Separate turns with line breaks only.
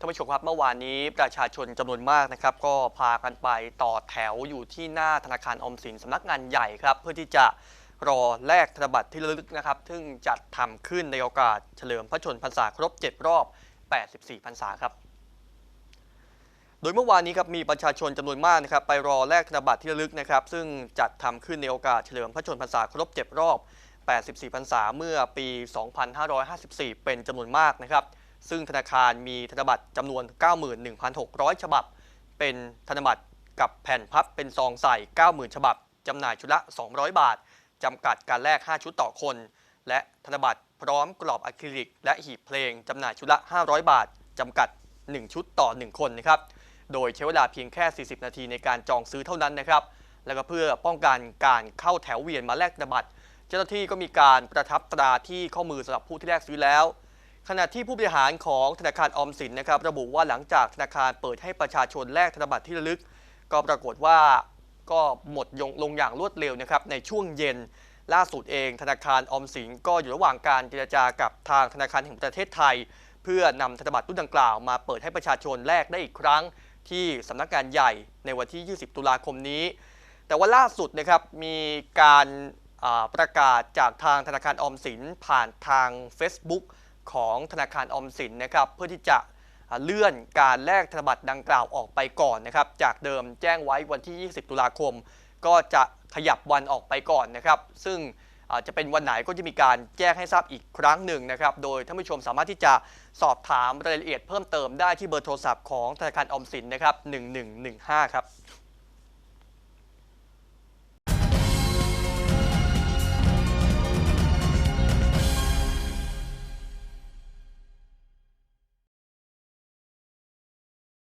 ท่านผู้ชมครับเมื่อวานนี้ประชาชนจำนวนมากนะครับ ก็พากันไปต่อแถวอยู่ที่หน้าธนาคารอมสินสำนักงานใหญ่ครับ เพื่อที่จะรอแลกธนบัตรที่ระลึกนะครับ ซึ่งจัดทำขึ้นในโอกาสเฉลิมพระชนพรรษาครบ 7 รอบ 84 พรรษาครับ โดยเมื่อวานนี้ครับมีประชาชนจำนวนมากนะครับ ไปรอแลกธนบัตรที่ระลึกนะครับ ซึ่งจัดทำขึ้นในโอกาสเฉลิมพระชนพรรษาครบ 7 รอบ 84 พรรษาเมื่อปี 2554 เป็นจำนวนมากนะครับ ซึ่งธนาคารมีธนบัตรจำนวน 91,600 ฉบับ เป็นธนบัตรกับแผ่นพับเป็นซองใส่ 90,000 ฉบับ จำหน่ายชุดละ 200 บาท จำกัดการแลก 5 ชุดต่อคน และธนบัตรพร้อมกรอบอะคริลิก และหีบเพลง จำหน่ายชุดละ 500 บาท จำกัด 1 ชุดต่อ 1 คนนะครับ โดยใช้เวลาเพียงแค่ 40 นาทีในการจองซื้อเท่านั้นนะครับ แล้วก็เพื่อป้องกันการเข้าแถวเวียนมาแลกธนบัตร เจ้าหน้าที่ก็มีการประทับตราที่ข้อมือสำหรับผู้ที่แลกซื้อแล้ว ขณะที่ผู้บริหารของธนาคารออมสินนะครับระบุว่าหลังจากธนาคารเปิดให้ประชาชนแลกธนบัตรที่ระลึก ก็ปรากฏว่าก็หมดยงลงอย่างรวดเร็วนะครับในช่วงเย็นล่าสุดเอง ธนาคารออมสินก็อยู่ระหว่างการเจรจากับทางธนาคารแห่งประเทศไทย เพื่อนำธนบัตรรุ่นดังกล่าวมาเปิดให้ประชาชนแลกได้อีกครั้ง ที่สำนักงานใหญ่ในวันที่ 20 ตุลาคมนี้ แต่ว่าล่าสุดนะครับมีการประกาศจากทางธนาคารออมสินผ่านทาง Facebook ของธนาคารออมสินนะครับเพื่อที่จะเลื่อนการแลกธนบัตรดังกล่าวออกไปก่อนนะครับจากเดิมแจ้งไว้วันที่ 20 ตุลาคม ก็จะขยับวันออกไปก่อนนะครับซึ่งจะเป็นวันไหนก็จะมีการแจ้งให้ทราบอีกครั้งหนึ่งนะครับ โดยท่านผู้ชมสามารถที่จะสอบถามรายละเอียดเพิ่มเติมได้ที่เบอร์โทรศัพท์ของธนาคารออมสินนะครับ 1115 ครับ